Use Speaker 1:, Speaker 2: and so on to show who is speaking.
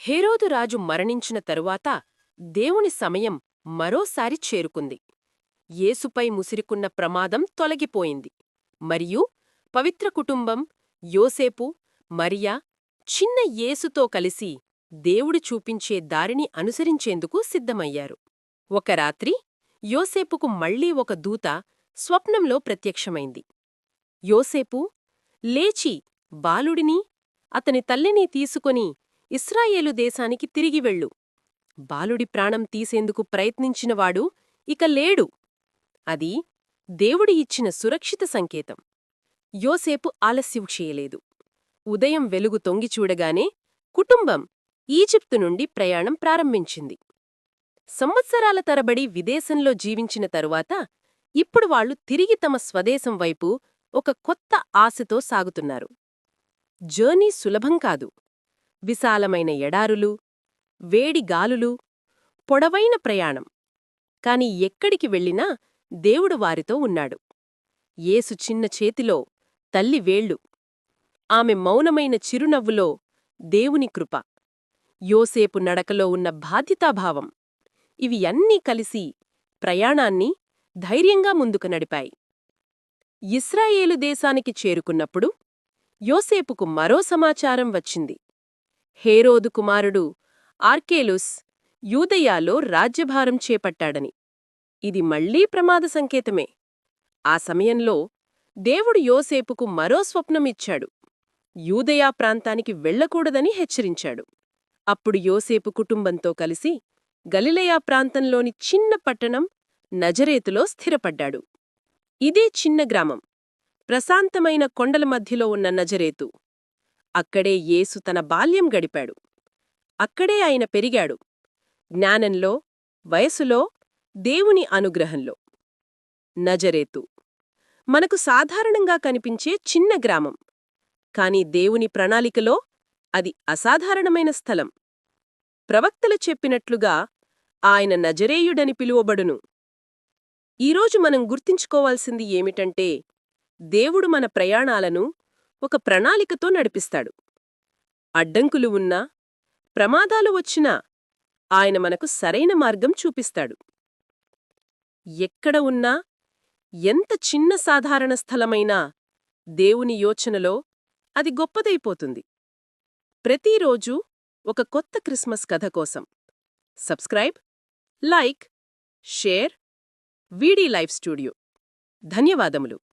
Speaker 1: హేరోదురాజు మరణించిన తరువాత దేవుని సమయం మరోసారి చేరుకుంది. యేసుపై ముసిరికున్న ప్రమాదం తొలగిపోయింది. మరియు పవిత్ర కుటుంబం యోసేపు మరియా చిన్న యేసుతో కలిసి దేవుడు చూపించే దారిని అనుసరించేందుకు సిద్ధమయ్యారు. ఒక రాత్రి యోసేపుకు మళ్ళీ ఒక దూత స్వప్నంలో ప్రత్యక్షమైంది. యోసేపు లేచి బాలుడిని అతని తల్లిని తీసుకొని ఇస్రాయేలు దేశానికి తిరిగి వెళ్ళు. బాలుడి ప్రాణం తీసేందుకు ప్రయత్నించినవాడు ఇక లేడు. అది దేవుడి ఇచ్చిన సురక్షిత సంకేతం. యోసేపు ఆలస్యం చేయలేదు. ఉదయం వెలుగు తొంగిచూడగానే కుటుంబం ఈజిప్తు నుండి ప్రయాణం ప్రారంభించింది. సంవత్సరాల తరబడి విదేశంలో జీవించిన తరువాత ఇప్పుడు వాళ్ళు తిరిగి తమ స్వదేశం వైపు ఒక కొత్త ఆశతో సాగుతున్నారు. జర్నీ సులభం కాదు. విశాలమైన ఎడారులు వేడి గాలులు పొడవైన ప్రయాణం. కాని ఎక్కడికి వెళ్ళినా దేవుడు వారితో ఉన్నాడు. ఏసు చిన్న చేతిలో తల్లి వేళ్ళు. ఆమె మౌనమైన చిరునవ్వులో దేవుని కృప. యోసేపు నడకలో ఉన్న బాధ్యతాభావం. ఇవి అన్నీ కలిసి ప్రయాణాన్ని ధైర్యంగా ముందుకు నడిపాయి. ఇస్రాయేలు దేశానికి చేరుకున్నప్పుడు యోసేపుకు మరో సమాచారం వచ్చింది. హేరోదు కుమారుడు ఆర్కేలుస్ యూదయాలో రాజ్యభారం చేపట్టాడని. ఇది మళ్ళీ ప్రమాద సంకేతమే. ఆ సమయంలో దేవుడు యోసేపుకు మరో స్వప్నమిచ్చాడు యూదయా ప్రాంతానికి వెళ్ళకూడదని హెచ్చరించాడు. అప్పుడు యోసేపు కుటుంబంతో కలిసి గలిలయా ప్రాంతంలోని చిన్న పట్టణం నజరేతులో స్థిరపడ్డాడు. ఇదే చిన్న గ్రామం. ప్రశాంతమైన కొండల మధ్యలో ఉన్న నజరేతు. అక్కడే యేసు తన బాల్యం గడిపాడు. అక్కడే ఆయన పెరిగాడు. జ్ఞానంలో వయసులో దేవుని అనుగ్రహంలో. నజరేతు. మనకు సాధారణంగా కనిపించే చిన్న గ్రామం. కాని దేవుని ప్రణాళికలో అది అసాధారణమైన స్థలం. ప్రవక్తలు చెప్పినట్లుగా ఆయన నజరేయుడని పిలువబడును. ఈరోజు మనం గుర్తించుకోవాల్సింది ఏమిటంటే దేవుడు మన ప్రయాణాలను ఒక ప్రణాళికతో నడిపిస్తాడు. అడ్డంకులు ఉన్నా ప్రమాదాలు వచ్చినా ఆయన మనకు సరైన మార్గం చూపిస్తాడు. ఎక్కడ ఉన్నా ఎంత చిన్న సాధారణ స్థలమైనా దేవుని యోచనలో అది గొప్పదైపోతుంది. ప్రతిరోజు ఒక కొత్త క్రిస్మస్ కథ కోసం. Subscribe like share VD live studio. ధన్యవాదములు.